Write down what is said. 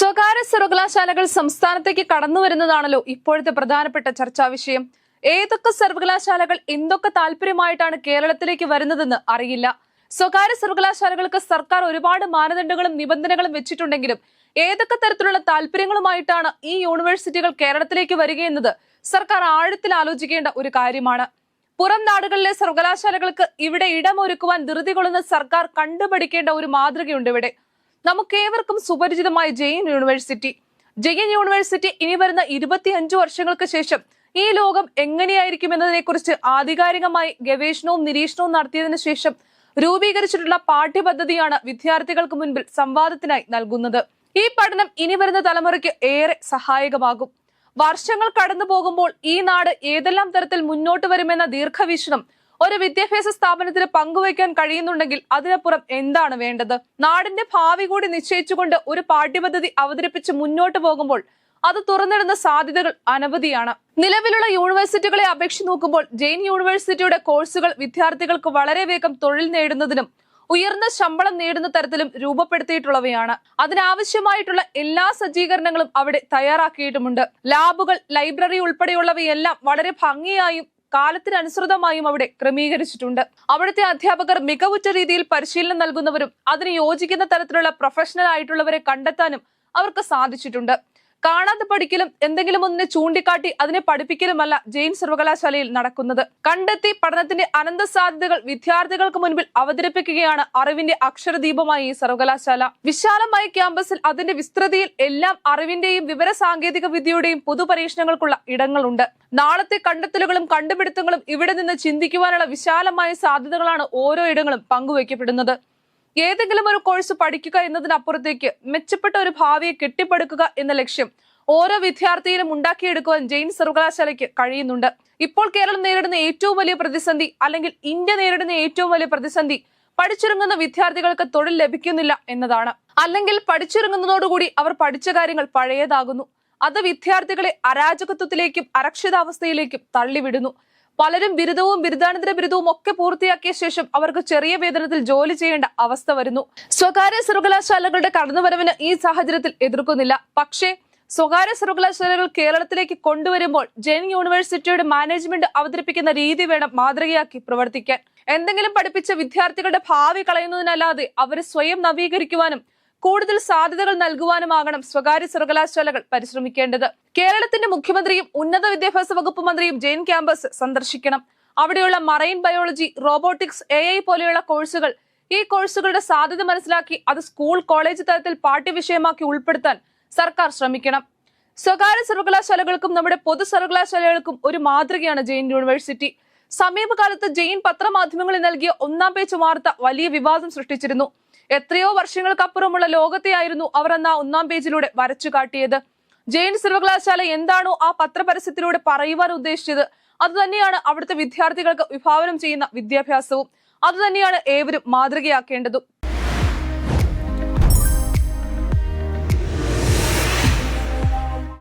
സ്വകാര്യ സർവകലാശാലകൾ സംസ്ഥാനത്തേക്ക് കടന്നു വരുന്നതാണല്ലോ ഇപ്പോഴത്തെ പ്രധാനപ്പെട്ട ചർച്ചാ വിഷയം. ഏതൊക്കെ സർവകലാശാലകൾ എന്തൊക്കെ താല്പര്യമായിട്ടാണ് കേരളത്തിലേക്ക് വരുന്നതെന്ന് അറിയില്ല. സ്വകാര്യ സർവകലാശാലകൾക്ക് സർക്കാർ ഒരുപാട് മാനദണ്ഡങ്ങളും നിബന്ധനകളും വെച്ചിട്ടുണ്ടെങ്കിലും ഏതൊക്കെ തരത്തിലുള്ള താല്പര്യങ്ങളുമായിട്ടാണ് ഈ യൂണിവേഴ്സിറ്റികൾ കേരളത്തിലേക്ക് വരികയെന്നത് സർക്കാർ ആഴത്തിൽ ആലോചിക്കേണ്ട ഒരു കാര്യമാണ്. പുറം നാടുകളിലെ സർവകലാശാലകൾക്ക് ഇവിടെ ഇടമൊരുക്കുവാൻ ധൃതി കൊള്ളുന്ന സർക്കാർ കണ്ടുപഠിക്കേണ്ട ഒരു മാതൃകയുണ്ട് ഇവിടെ. നമുക്കേവർക്കും സുപരിചിതമായ ജെയിൻ യൂണിവേഴ്സിറ്റി. ജെയിൻ യൂണിവേഴ്സിറ്റി ഇനി വരുന്ന ഇരുപത്തിയഞ്ചു വർഷങ്ങൾക്ക് ശേഷം ഈ ലോകം എങ്ങനെയായിരിക്കും എന്നതിനെക്കുറിച്ച് ആധികാരികമായി ഗവേഷണവും നിരീക്ഷണവും നടത്തിയതിനു ശേഷം രൂപീകരിച്ചിട്ടുള്ള പാഠ്യപദ്ധതിയാണ് വിദ്യാർത്ഥികൾക്ക് മുൻപിൽ സംവാദത്തിനായി നൽകുന്നത്. ഈ പഠനം ഇനി വരുന്ന തലമുറയ്ക്ക് ഏറെ സഹായകമാകും. വർഷങ്ങൾ കടന്നു പോകുമ്പോൾ ഈ നാട് ഏതെല്ലാം തരത്തിൽ മുന്നോട്ട് വരുമെന്ന ദീർഘവീക്ഷണം ഒരു വിദ്യാഭ്യാസ സ്ഥാപനത്തിന് പങ്കുവയ്ക്കാൻ കഴിയുന്നുണ്ടെങ്കിൽ അതിനപ്പുറം എന്താണ് വേണ്ടത്? നാടിന്റെ ഭാവി കൂടി നിശ്ചയിച്ചുകൊണ്ട് ഒരു പാഠ്യപദ്ധതി അവതരിപ്പിച്ച് മുന്നോട്ട് പോകുമ്പോൾ അത് തുറന്നിടുന്ന സാധ്യതകൾ അനവധിയാണ്. നിലവിലുള്ള യൂണിവേഴ്സിറ്റികളെ അപേക്ഷിച്ച് നോക്കുമ്പോൾ ജെയിൻ യൂണിവേഴ്സിറ്റിയുടെ കോഴ്സുകൾ വിദ്യാർത്ഥികൾക്ക് വളരെ വേഗം തൊഴിൽ നേടുന്നതിനും ഉയർന്ന ശമ്പളം നേടുന്ന തരത്തിലും രൂപപ്പെടുത്തിയിട്ടുള്ളവയാണ്. അതിനാവശ്യമായിട്ടുള്ള എല്ലാ സജ്ജീകരണങ്ങളും അവിടെ തയ്യാറാക്കിയിട്ടുമുണ്ട്. ലാബുകൾ ലൈബ്രറി ഉൾപ്പെടെയുള്ളവയെല്ലാം വളരെ ഭംഗിയായും കാലത്തിനനുസൃതമായും അവിടെ ക്രമീകരിച്ചിട്ടുണ്ട്. അവിടുത്തെ അധ്യാപകർ മികവുറ്റ രീതിയിൽ പരിശീലനം നൽകുന്നവരും അതിന് യോജിക്കുന്ന തരത്തിലുള്ള പ്രൊഫഷണൽ ആയിട്ടുള്ളവരെ കണ്ടെത്താനും അവർക്ക് സാധിച്ചിട്ടുണ്ട്. കാണാതെ പഠിക്കലും എന്തെങ്കിലും ഒന്നിനെ ചൂണ്ടിക്കാട്ടി അതിനെ പഠിപ്പിക്കലുമല്ല ജെയിൻ സർവകലാശാലയിൽ നടക്കുന്നത്. കണ്ടെത്തി പഠനത്തിന്റെ അനന്ത സാധ്യതകൾ വിദ്യാർത്ഥികൾക്ക് മുൻപിൽ അവതരിപ്പിക്കുകയാണ് അറിവിന്റെ അക്ഷരദീപമായ ഈ സർവകലാശാല. വിശാലമായ ക്യാമ്പസിൽ അതിന്റെ വിസ്തൃതിയിൽ എല്ലാം അറിവിന്റെയും വിവര സാങ്കേതിക വിദ്യയുടെയും പൊതുപരീക്ഷണങ്ങൾക്കുള്ള ഇടങ്ങളുണ്ട്. നാളത്തെ കണ്ടെത്തലുകളും കണ്ടുപിടുത്തങ്ങളും ഇവിടെ നിന്ന് ചിന്തിക്കുവാനുള്ള വിശാലമായ സാധ്യതകളാണ് ഓരോ ഇടങ്ങളും പങ്കുവയ്ക്കപ്പെടുന്നത്. ഏതെങ്കിലും ഒരു കോഴ്സ് പഠിക്കുക എന്നതിനപ്പുറത്തേക്ക് മെച്ചപ്പെട്ട ഒരു ഭാവിയെ കെട്ടിപ്പടുക്കുക എന്ന ലക്ഷ്യം ഓരോ വിദ്യാർത്ഥിയിലും ഉണ്ടാക്കിയെടുക്കുവാൻ ജെയിൻ സർവകലാശാലയ്ക്ക് കഴിയുന്നുണ്ട്. ഇപ്പോൾ കേരളം നേരിടുന്ന ഏറ്റവും വലിയ പ്രതിസന്ധി അല്ലെങ്കിൽ ഇന്ത്യ നേരിടുന്ന ഏറ്റവും വലിയ പ്രതിസന്ധി പഠിച്ചിറങ്ങുന്ന വിദ്യാർത്ഥികൾക്ക് തൊഴിൽ ലഭിക്കുന്നില്ല എന്നതാണ്. അല്ലെങ്കിൽ പഠിച്ചിറങ്ങുന്നതോടുകൂടി അവർ പഠിച്ച കാര്യങ്ങൾ പഴയതാകുന്നു. അത് വിദ്യാർത്ഥികളെ അരാജകത്വത്തിലേക്കും അരക്ഷിതാവസ്ഥയിലേക്കും തള്ളിവിടുന്നു. പലരും ബിരുദവും ബിരുദാനന്തര ബിരുദവും ഒക്കെ പൂർത്തിയാക്കിയ ശേഷം അവർക്ക് ചെറിയ വേതനത്തിൽ ജോലി ചെയ്യേണ്ട അവസ്ഥ വരുന്നു. സ്വകാര്യ സർവകലാശാലകളുടെ കടന്നുവരവിന് ഈ സാഹചര്യത്തിൽ എതിർക്കുന്നില്ല. പക്ഷേ സ്വകാര്യ സർവകലാശാലകൾ കേരളത്തിലേക്ക് കൊണ്ടുവരുമ്പോൾ ജെൻ യൂണിവേഴ്സിറ്റിയുടെ മാനേജ്മെന്റ് അവതരിപ്പിക്കുന്ന രീതി വേണം മാതൃകയാക്കി പ്രവർത്തിക്കാൻ. എന്തെങ്കിലും പഠിപ്പിച്ച വിദ്യാർത്ഥികളുടെ ഭാവി കളയുന്നതിനല്ലാതെ അവരെ സ്വയം നവീകരിക്കുവാനും കൂടുതൽ സാധ്യതകൾ നൽകുവാനുമാകണം സ്വകാര്യ സർവകലാശാലകൾ പരിശ്രമിക്കേണ്ടത്. കേരളത്തിന്റെ മുഖ്യമന്ത്രിയും ഉന്നത വിദ്യാഭ്യാസ വകുപ്പ് മന്ത്രിയും ജെയിൻ ക്യാമ്പസ് സന്ദർശിക്കണം. അവിടെയുള്ള മറൈൻ ബയോളജി റോബോട്ടിക്സ് എ പോലെയുള്ള കോഴ്സുകൾ ഈ കോഴ്സുകളുടെ സാധ്യത മനസ്സിലാക്കി അത് സ്കൂൾ കോളേജ് തലത്തിൽ പാഠ്യവിഷയമാക്കി ഉൾപ്പെടുത്താൻ സർക്കാർ ശ്രമിക്കണം. സ്വകാര്യ സർവകലാശാലകൾക്കും നമ്മുടെ പൊതു സർവകലാശാലകൾക്കും ഒരു മാതൃകയാണ് ജെയിൻ യൂണിവേഴ്സിറ്റി. സമീപകാലത്ത് ജെയിൻ പത്രമാധ്യമങ്ങളിൽ നൽകിയ ഒന്നാം പേജ് വാർത്ത വലിയ വിവാദം സൃഷ്ടിച്ചിരുന്നു. എത്രയോ വർഷങ്ങൾക്കപ്പുറമുള്ള ലോകത്തെയായിരുന്നു അവർ അന്ന് ആ ഒന്നാം പേജിലൂടെ വരച്ചു കാട്ടിയത്. ജെയിൻ സർവകലാശാല എന്താണോ ആ പത്രപരസ്യത്തിലൂടെ പറയുവാൻ ഉദ്ദേശിച്ചത്. അതുതന്നെയാണ് അവിടുത്തെ വിദ്യാർത്ഥികൾക്ക് വിഭാവനം ചെയ്യുന്ന വിദ്യാഭ്യാസവും. അതുതന്നെയാണ് ഏവരും മാതൃകയാക്കേണ്ടതും.